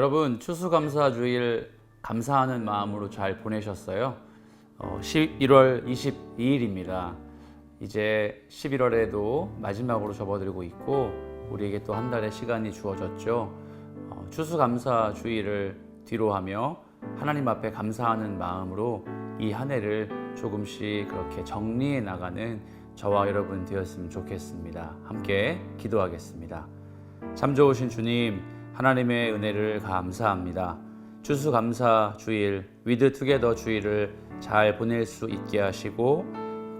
여러분 추수감사주일 감사하는 마음으로 잘 보내셨어요? 어, 11월 22일입니다. 이제 11월에도 마지막으로 접어들고 있고 우리에게 또 한 달의 시간이 주어졌죠. 어, 추수감사주일을 뒤로 하며 하나님 앞에 감사하는 마음으로 이 한 해를 조금씩 그렇게 정리해 나가는 저와 여러분 되었으면 좋겠습니다. 함께 기도하겠습니다. 참 좋으신 주님, 하나님의 은혜를 감사합니다. 추수감사 주일, 위드 투게더 주일을 잘 보낼 수 있게 하시고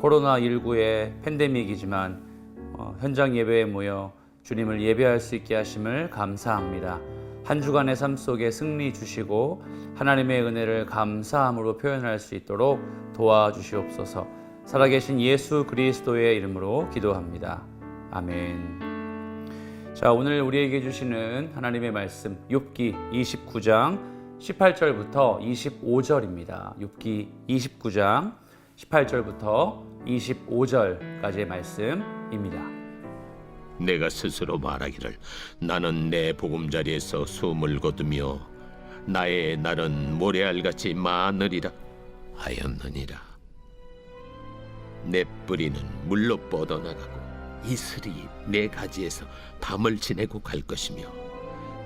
코로나19의 팬데믹이지만 어, 현장 예배에 모여 주님을 예배할 수 있게 하심을 감사합니다. 한 주간의 삶 속에 승리 주시고 하나님의 은혜를 감사함으로 표현할 수 있도록 도와주시옵소서. 살아계신 예수 그리스도의 이름으로 기도합니다. 아멘. 자, 오늘 우리에게 주시는 하나님의 말씀 욥기 29장 18절부터 25절입니다. 욥기 29장 18절부터 25절까지의 말씀입니다. 내가 스스로 말하기를 나는 내 보금자리에서 숨을 거두며 나의 날은 모래알같이 많으리라 하였느니라 내 뿌리는 물로 뻗어나가고 이슬이 내 가지에서 밤을 지내고 갈 것이며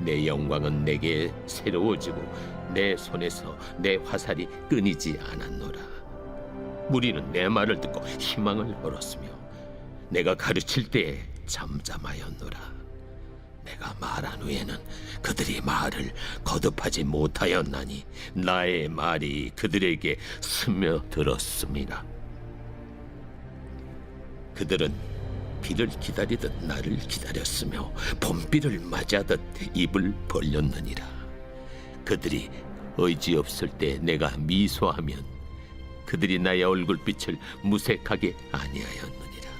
내 영광은 내게 새로워지고 내 손에서 내 화살이 끊이지 않았노라 무리는 내 말을 듣고 희망을 얻었으며 내가 가르칠 때에 잠잠하였노라. 내가 말한 후에는 그들이 말을 거듭하지 못하였나니 나의 말이 그들에게 스며들었습니다. 그들은 비를 기다리듯 나를 기다렸으며 봄비를 맞이하듯 입을 벌렸느니라. 그들이 의지 없을 때 내가 미소하면 그들이 나의 얼굴빛을 무색하게 아니하였느니라.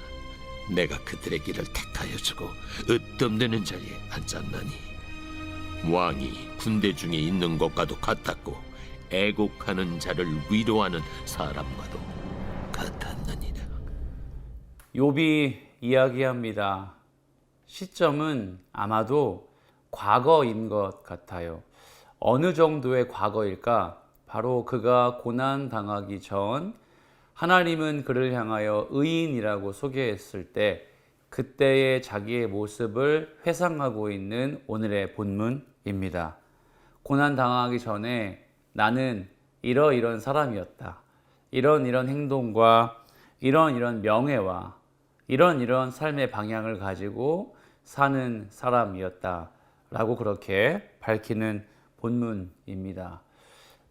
내가 그들의 길을 택하여 주고 으뜸되는 자리에 앉았나니 왕이 군대 중에 있는 것과도 같았고 애곡하는 자를 위로하는 사람과도 같았느니라. 욥이 이야기합니다. 시점은 아마도 과거인 것 같아요. 어느 정도의 과거일까? 바로 그가 고난 당하기 전 하나님은 그를 향하여 의인이라고 소개했을 때 그때의 자기의 모습을 회상하고 있는 오늘의 본문입니다. 고난 당하기 전에 나는 이러이런 사람이었다. 이런 이런 행동과 이런 이런 명예와 이런 이런 삶의 방향을 가지고 사는 사람이었다. 라고 그렇게 밝히는 본문입니다.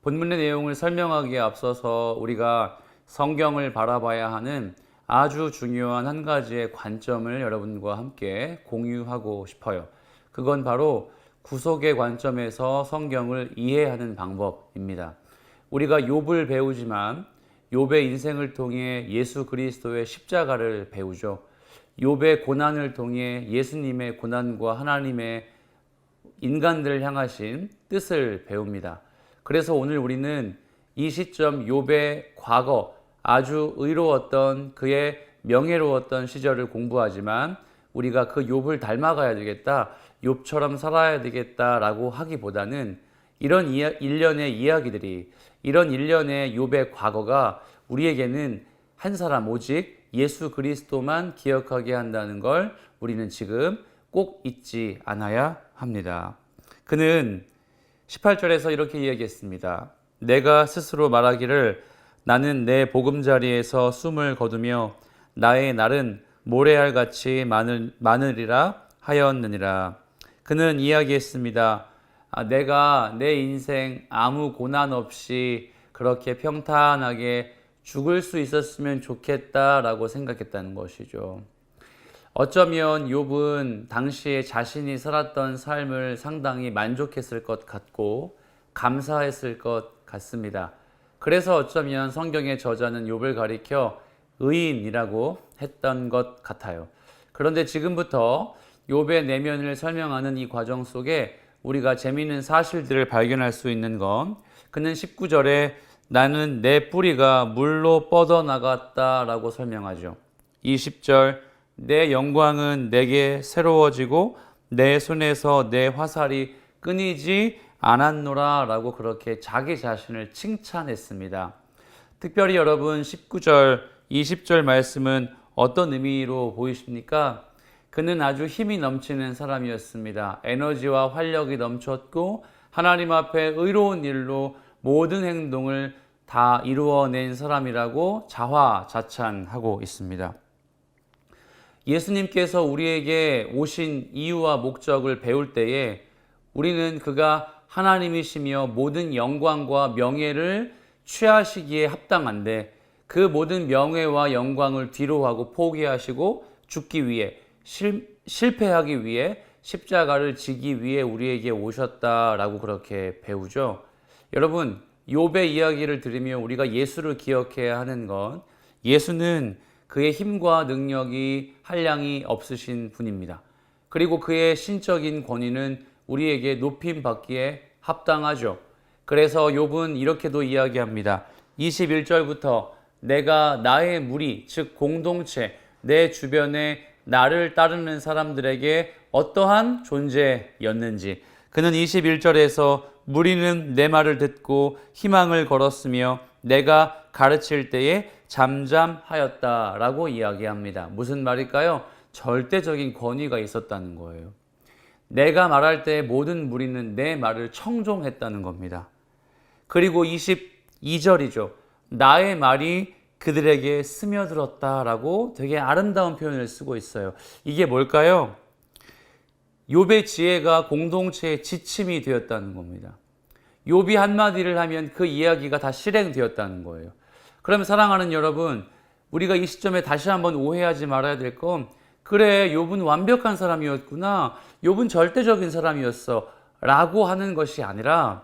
본문의 내용을 설명하기에 앞서서 우리가 성경을 바라봐야 하는 아주 중요한 한 가지의 관점을 여러분과 함께 공유하고 싶어요. 그건 바로 구속의 관점에서 성경을 이해하는 방법입니다. 우리가 욥을 배우지만 욥의 인생을 통해 예수 그리스도의 십자가를 배우죠. 욥의 고난을 통해 예수님의 고난과 하나님의 인간들을 향하신 뜻을 배웁니다. 그래서 오늘 우리는 이 시점 욥의 과거 아주 의로웠던 그의 명예로웠던 시절을 공부하지만 우리가 그 욥을 닮아가야 되겠다. 욥처럼 살아야 되겠다라고 하기보다는 이런 일련의 이야기들이 이런 일련의 욥의 과거가 우리에게는 한 사람 오직 예수 그리스도만 기억하게 한다는 걸 우리는 지금 꼭 잊지 않아야 합니다. 그는 18절에서 이렇게 이야기했습니다. 내가 스스로 말하기를 나는 내 보금자리에서 숨을 거두며 나의 날은 모래알 같이 많으리라 하였느니라. 그는 이야기했습니다. 아, 내가 내 인생 아무 고난 없이 그렇게 평탄하게 죽을 수 있었으면 좋겠다라고 생각했다는 것이죠. 어쩌면 욥은 당시에 자신이 살았던 삶을 상당히 만족했을 것 같고 감사했을 것 같습니다. 그래서 어쩌면 성경의 저자는 욥을 가리켜 의인이라고 했던 것 같아요. 그런데 지금부터 욥의 내면을 설명하는 이 과정 속에 우리가 재미있는 사실들을 발견할 수 있는 건 그는 19절에 나는 내 뿌리가 물로 뻗어나갔다라고 설명하죠. 20절 내 영광은 내게 새로워지고 내 손에서 내 화살이 끊이지 않았노라라고 그렇게 자기 자신을 칭찬했습니다. 특별히 여러분 19절, 20절 말씀은 어떤 의미로 보이십니까? 그는 아주 힘이 넘치는 사람이었습니다. 에너지와 활력이 넘쳤고 하나님 앞에 의로운 일로 모든 행동을 다 이루어낸 사람이라고 자화자찬하고 있습니다. 예수님께서 우리에게 오신 이유와 목적을 배울 때에 우리는 그가 하나님이시며 모든 영광과 명예를 취하시기에 합당한데 그 모든 명예와 영광을 뒤로하고 포기하시고 죽기 위해 실, 실패하기 위해 십자가를 지기 위해 우리에게 오셨다라고 그렇게 배우죠. 여러분, 욥의 이야기를 들으며 우리가 예수를 기억해야 하는 건 예수는 그의 힘과 능력이 한량이 없으신 분입니다. 그리고 그의 신적인 권위는 우리에게 높임 받기에 합당하죠. 그래서 욥은 이렇게도 이야기합니다. 21절부터 내가 나의 무리 즉 공동체 내 주변에 나를 따르는 사람들에게 어떠한 존재였는지 그는 21절에서 무리는 내 말을 듣고 희망을 걸었으며 내가 가르칠 때에 잠잠하였다라고 이야기합니다. 무슨 말일까요? 절대적인 권위가 있었다는 거예요. 내가 말할 때 모든 무리는 내 말을 청종했다는 겁니다. 그리고 22절이죠. 나의 말이 그들에게 스며들었다라고 되게 아름다운 표현을 쓰고 있어요. 이게 뭘까요? 욥의 지혜가 공동체의 지침이 되었다는 겁니다. 욥이 한마디를 하면 그 이야기가 다 실행되었다는 거예요. 그럼 사랑하는 여러분, 우리가 이 시점에 다시 한번 오해하지 말아야 될 건 그래, 욥은 완벽한 사람이었구나. 욥은 절대적인 사람이었어. 라고 하는 것이 아니라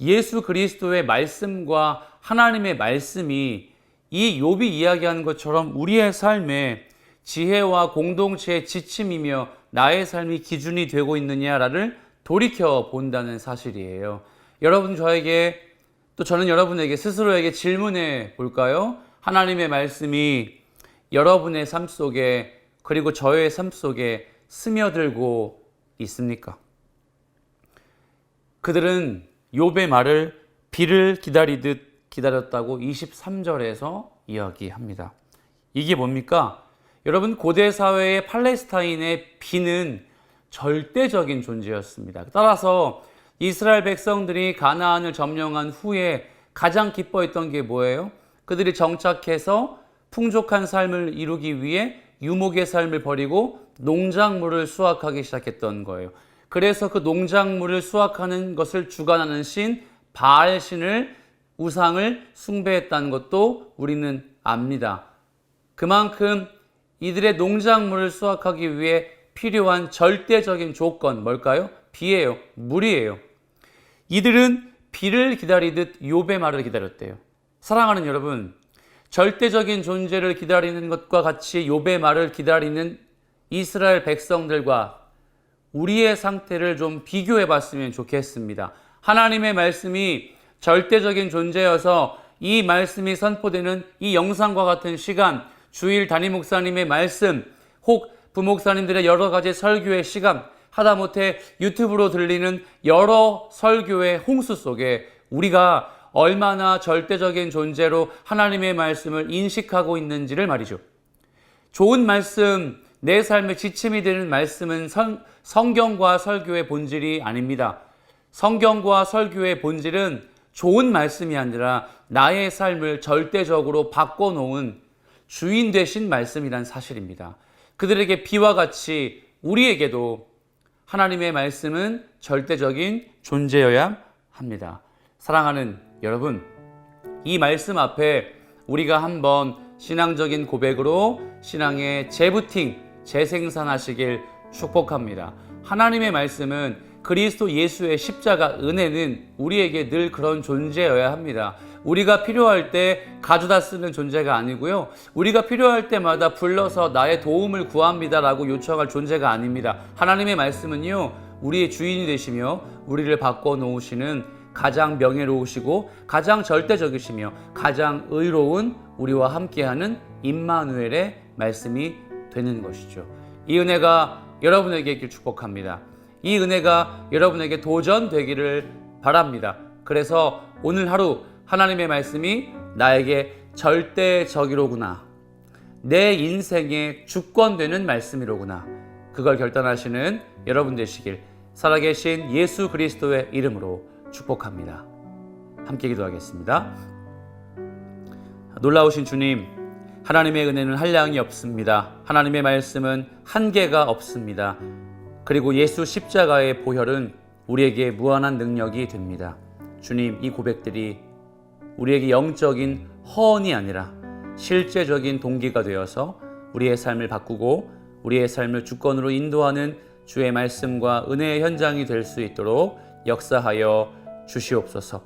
예수 그리스도의 말씀과 하나님의 말씀이 이 욥이 이야기하는 것처럼 우리의 삶에 지혜와 공동체의 지침이며 나의 삶이 기준이 되고 있느냐를 돌이켜 본다는 사실이에요. 여러분 저에게 또 저는 여러분에게 스스로에게 질문해 볼까요? 하나님의 말씀이 여러분의 삶 속에 그리고 저의 삶 속에 스며들고 있습니까? 그들은 욥의 말을 비를 기다리듯 기다렸다고 23절에서 이야기합니다. 이게 뭡니까? 여러분 고대 사회의 팔레스타인의 비는 절대적인 존재였습니다. 따라서 이스라엘 백성들이 가나안을 점령한 후에 가장 기뻐했던 게 뭐예요? 그들이 정착해서 풍족한 삶을 이루기 위해 유목의 삶을 버리고 농작물을 수확하기 시작했던 거예요. 그래서 그 농작물을 수확하는 것을 주관하는 신 바알 신을 우상을 숭배했다는 것도 우리는 압니다. 그만큼 이들의 농작물을 수확하기 위해 필요한 절대적인 조건 뭘까요? 비예요. 물이에요. 이들은 비를 기다리듯 욥의 말을 기다렸대요. 사랑하는 여러분, 절대적인 존재를 기다리는 것과 같이 욥의 말을 기다리는 이스라엘 백성들과 우리의 상태를 좀 비교해 봤으면 좋겠습니다. 하나님의 말씀이 절대적인 존재여서 이 말씀이 선포되는 이 영상과 같은 시간, 주일 담임 목사님의 말씀, 혹 부목사님들의 여러 가지 설교의 시간, 하다못해 유튜브로 들리는 여러 설교의 홍수 속에 우리가 얼마나 절대적인 존재로 하나님의 말씀을 인식하고 있는지를 말이죠. 좋은 말씀, 내 삶의 지침이 되는 말씀은 성, 성경과 설교의 본질이 아닙니다. 성경과 설교의 본질은 좋은 말씀이 아니라 나의 삶을 절대적으로 바꿔놓은 주인 되신 말씀이란 사실입니다. 그들에게 비와 같이 우리에게도 하나님의 말씀은 절대적인 존재여야 합니다. 사랑하는 여러분, 이 말씀 앞에 우리가 한번 신앙적인 고백으로 신앙의 재부팅, 재생산하시길 축복합니다. 하나님의 말씀은 그리스도 예수의 십자가 은혜는 우리에게 늘 그런 존재여야 합니다. 우리가 필요할 때 가져다 쓰는 존재가 아니고요. 우리가 필요할 때마다 불러서 나의 도움을 구합니다라고 요청할 존재가 아닙니다. 하나님의 말씀은요, 우리의 주인이 되시며 우리를 바꿔 놓으시는 가장 명예로우시고 가장 절대적이시며 가장 의로운 우리와 함께하는 임마누엘의 말씀이 되는 것이죠. 이 은혜가 여러분에게 있길 축복합니다. 이 은혜가 여러분에게 도전되기를 바랍니다. 그래서 오늘 하루 하나님의 말씀이 나에게 절대 적이로구나. 내 인생의 주권되는 말씀이로구나. 그걸 결단하시는 여러분 되시길 살아계신 예수 그리스도의 이름으로 축복합니다. 함께 기도하겠습니다. 놀라우신 주님, 하나님의 은혜는 한량이 없습니다. 하나님의 말씀은 한계가 없습니다. 그리고 예수 십자가의 보혈은 우리에게 무한한 능력이 됩니다. 주님, 이 고백들이 우리에게 영적인 허언이 아니라 실제적인 동기가 되어서 우리의 삶을 바꾸고 우리의 삶을 주권으로 인도하는 주의 말씀과 은혜의 현장이 될 수 있도록 역사하여 주시옵소서.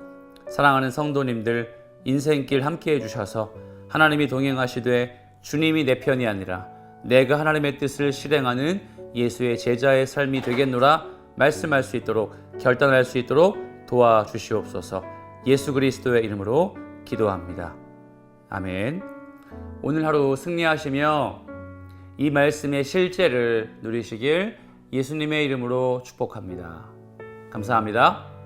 사랑하는 성도님들 인생길 함께 해주셔서 하나님이 동행하시되 주님이 내 편이 아니라 내가 하나님의 뜻을 실행하는 예수의 제자의 삶이 되겠노라 말씀할 수 있도록 결단할 수 있도록 도와주시옵소서. 예수 그리스도의 이름으로 기도합니다. 아멘. 오늘 하루 승리하시며 이 말씀의 실제를 누리시길 예수님의 이름으로 축복합니다. 감사합니다.